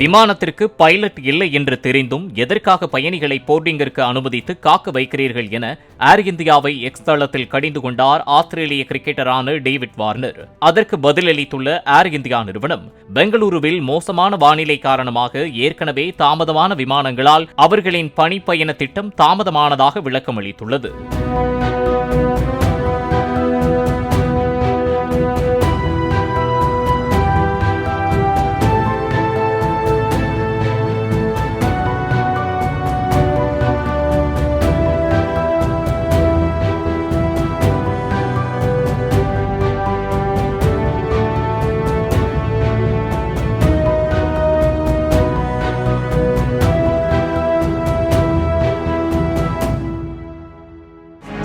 விமானத்திற்கு பைலட் இல்லை என்று தெரிந்தும் எதற்காக பயணிகளை போர்டிங்கிற்கு அனுமதித்து காக்க வைக்கிறீர்கள் என ஏர் இந்தியாவை எக்ஸ் தளத்தில் கடிந்து கொண்டார் ஆஸ்திரேலிய கிரிக்கெட்டரான டேவிட் வார்னர். அதற்கு பதிலளித்துள்ள ஏர் இந்தியா நிறுவனம் பெங்களூருவில் மோசமான வானிலை காரணமாக ஏற்கனவே தாமதமான விமானங்களால் அவர்களின் பணிப்பயண திட்டம் தாமதமானதாக விளக்கமளித்துள்ளது.